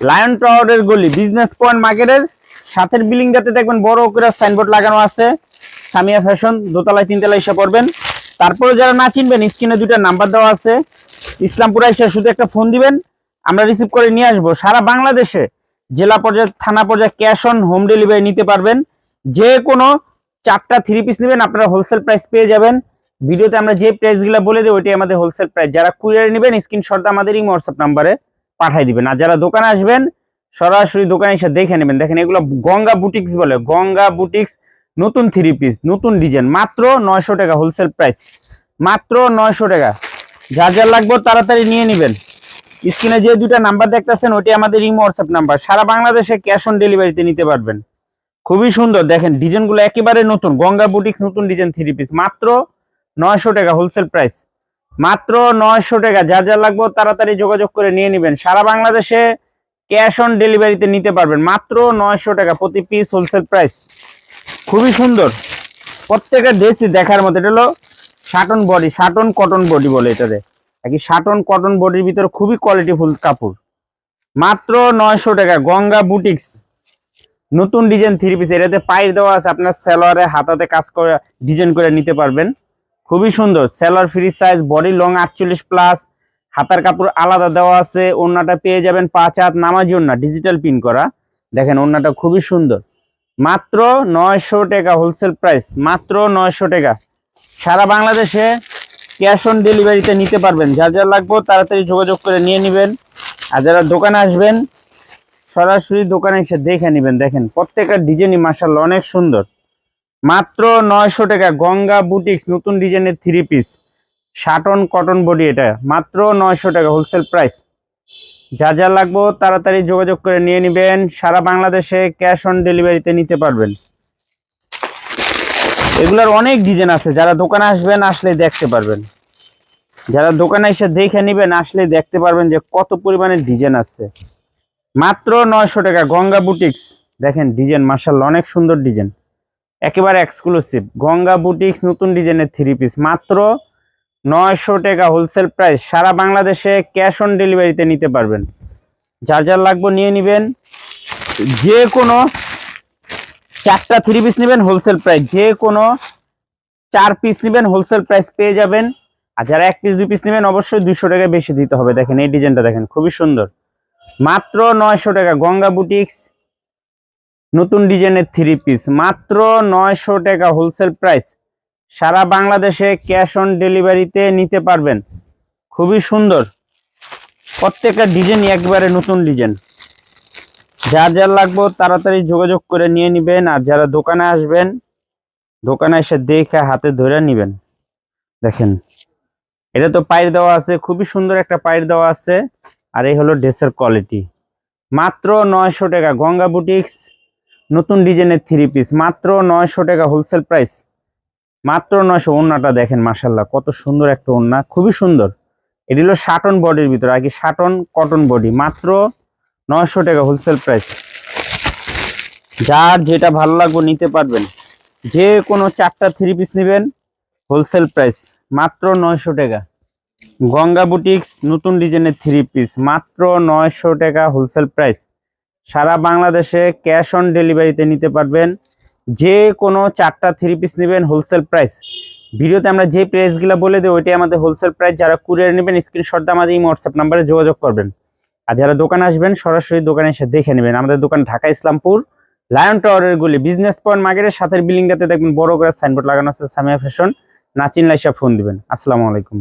Lion টাওয়ারের গলি business point মার্কেটের সাথের বিল্ডিংটাতে দেখবেন বড় করে সাইনবোর্ড লাগানো আছে। সামিয়া ফ্যাশন দোতলায়, তিনতলায় এসে পড়বেন। তারপরে যারা না চিনবেন স্ক্রিনে দুটো নাম্বার দেওয়া আছে। ইসলামপুরে এসে শুধু একটা ফোন দিবেন। আমরা রিসিভ করে নিয়ে আসব। সারা বাংলাদেশে জেলা পর্যায়ে, থানা পর্যায়ে ক্যাশ অন হোম ডেলিভারি নিতে পারবেন। যে কোনো চারটা থ্রি পিস নেবেন, আপনারা হোলসেল প্রাইস পেয়ে যাবেন। ভিডিওতে আমরা যে প্রাইসগুলো বলে দিই, ওইটাই আমাদের হোলসেল প্রাইস যারা কুরিয়ার নেবেন স্ক্রিনশট আমাদের এই হোয়াটসঅ্যাপ নাম্বারে পাঠিয়ে দিবেন। আর যারা দোকানে আসবেন, সরাসরি দোকানে এসে দেখে নেবেন। দেখেন, এগুলো গঙ্গা বুটিক্স বলে। গঙ্গা বুটিক্স নতুন থ্রি পিস নতুন ডিজাইন মাত্র নয়শো টাকা হোলসেল প্রাইস মাত্র নয়শো টাকা। যার যার লাগবে তাড়াতাড়ি নিয়ে নেবেন। স্ক্রিনে যে দুটা নাম্বার দেখতেছেন ওটি আমাদের ইমো হোয়াটসঅ্যাপ নাম্বার সারা বাংলাদেশে ক্যাশ অন ডেলিভারিতে নিতে পারবেন। খুবই সুন্দর। দেখেন ডিজাইনগুলো একেবারে নতুন। গঙ্গা বুটিক্স নতুন ডিজাইন থ্রি পিস মাত্র নয়শো টাকা হোলসেল প্রাইস মাত্র নয়শো টাকা। যার যার লাগবে তাড়াতাড়ি যোগাযোগ করে নিয়ে নেবেন। সারা বাংলাদেশে ক্যাশ অন ডেলিভারিতে নিতে পারবেন। মাত্র নয়শো টাকা প্রতি পিস হোলসেল প্রাইস। খুবই সুন্দর। প্রত্যেকটা ড্রেসই দেখার মতো। এটা হলো satin body satin cotton body বলে এটারে। কি শাটন কটন বডির ভিতরে খুবই কোয়ালিটিফুল কাপড়। মাত্র নয়শো টাকা। গঙ্গা বুটিক্স। নতুন ডিজাইন থ্রি পিস এটাতে পায়ের দেওয়া আছে। আপনার সেলোয়ারে, হাতাতে কাজ করে ডিজাইন করে নিতে পারবেন। খুবই সুন্দর। সেলার ফ্রি সাইজ বডি লং আটচল্লিশ প্লাস হাতার কাপড় আলাদা দেওয়া আছে, ওড়নাটা পেয়ে যাবেন পাঁচ হাত নামার জন্য ডিজিটাল পিন করা। দেখেন ওড়নাটা খুবই সুন্দর। মাত্র নয়শো টাকা হোলসেল প্রাইস মাত্র নয়শো টাকা। সারা বাংলাদেশে ক্যাশ অন ডেলিভারিতে নিতে পারবেন। যার যা লাগবে তাড়াতাড়ি যোগাযোগ করে নিয়ে নেবেন। আর যারা দোকানে আসবেন, সরাসরি দোকানে এসে দেখে নেবেন। দেখেন প্রত্যেকটা ডিজাইনই মাসাল্লাহ অনেক সুন্দর। মাত্র নয়শো টাকা গঙ্গা বুটিক্স, নতুন ডিজাইনের three piece satin cotton body এটা। মাত্র নয়শো টাকা হোলসেল প্রাইস যা যা লাগবো তাড়াতাড়ি যোগাযোগ করে নিয়ে নেবেন। সারা বাংলাদেশে ক্যাশ অন ডেলিভারিতে নিতে পারবেন। এগুলোর অনেক ডিজাইন আছে। যারা দোকানে আসবেন আসলে দেখতে পারবেন। যারা দোকানে এসে দেখে নেবেন আসলে দেখতে পারবেন যে কত পরিমাণে ডিজাইন আছে। মাত্র নয়শো টাকা গঙ্গা বুটিক্স। দেখেন ডিজাইন মার্শাল অনেক সুন্দর ডিজাইন একেবারে এক্সক্লুসিভ গঙ্গা বুটিক্স নতুন ডিজাইনের থ্রি পিস মাত্র নয়শো টাকা হোলসেল প্রাইস সারা বাংলাদেশে ক্যাশ অন ডেলিভারিতে নিতে পারবেন। যার যার লাগবে নিয়ে নেবেন। যে কোনো চারটা থ্রি পিস নেবেন হোলসেল প্রাইস যে কোনো চার পিস নেবেন হোলসেল প্রাইস পেয়ে যাবেন। আর যারা এক পিস দুই পিস নেবেন, অবশ্যই দুশো টাকা বেশি দিতে হবে। দেখেন, এই ডিজাইনটা দেখেন, খুবই সুন্দর। মাত্র নয়শো টাকা। গঙ্গা বুটিক্স নতুন ডিজাইনের থ্রি পিস মাত্র নয়শো টাকা হোলসেল প্রাইস সারা বাংলাদেশে ক্যাশ অন ডেলিভারিতে নিতে পারবেন। খুবই সুন্দর। প্রত্যেকটা ডিজাইন একবারে নতুন ডিজাইন যার যার লাগবে তাড়াতাড়ি যোগাযোগ করে নিয়ে নেবেন আর যারা দোকানে আসবেন, দোকানে এসে দেখে হাতে ধরে নেবেন। দেখেন, এটা তো পায়ের দেওয়া আছে, খুবই সুন্দর একটা পায়ের দেওয়া আছে। আর এই হলো ড্রেসের কোয়ালিটি মাত্র নয়শো টাকা, গঙ্গা বুটিক্স নতুন ডিজাইনের থ্রি পিস মাত্র নয়শো টাকা হোলসেল প্রাইস মাত্র নয়শো, ওড়নাটা দেখেন মাসাল্লাহ কত সুন্দর একটা ওড়না, খুবই সুন্দর। এটি হলো শাটন বডির ভিতরে, আর কি শাটন কটন বডি মাত্র নয়শো টাকা হোলসেল প্রাইস যার যেটা ভালো লাগবে নিতে পারবেন, যে কোনো চারটা থ্রি পিস নেবেন হোলসেল প্রাইস মাত্র নয়শো টাকা। গঙ্গা বুটিক্স নতুন ডিজাইনের থ্রি পিস মাত্র নয়শো টাকা হোলসেল প্রাইস সারা বাংলাদেশে ক্যাশ অন ডেলিভারিতে নিতে পারবেন। যে কোনো চারটা থ্রি পিস নেবেন হোলসেল প্রাইস ভিডিওতে আমরা যে প্রাইসগুলো বলে দিই, ওইটাই আমাদের হোলসেল প্রাইস যারা কুরিয়ার নেবেন স্ক্রিনশট দিয়ে আমাদের এই হোয়াটসঅ্যাপ নাম্বারে যোগাযোগ করবেন। আর যারা দোকানে আসবেন, সরাসরি দোকানে এসে দেখে নেবেন। আমাদের দোকান ঢাকা ইসলামপুর লায়ন টাওয়ারের গুলি বিজনেস পয়েন্ট মার্কেটের সাথের বিল্ডিংটাতে দেখবেন বড় করে সাইনবোর্ড লাগানো আছে সামিয়া ফ্যাশন না লাইসা ফোন দিবেন। আসসালামু আলাইকুম।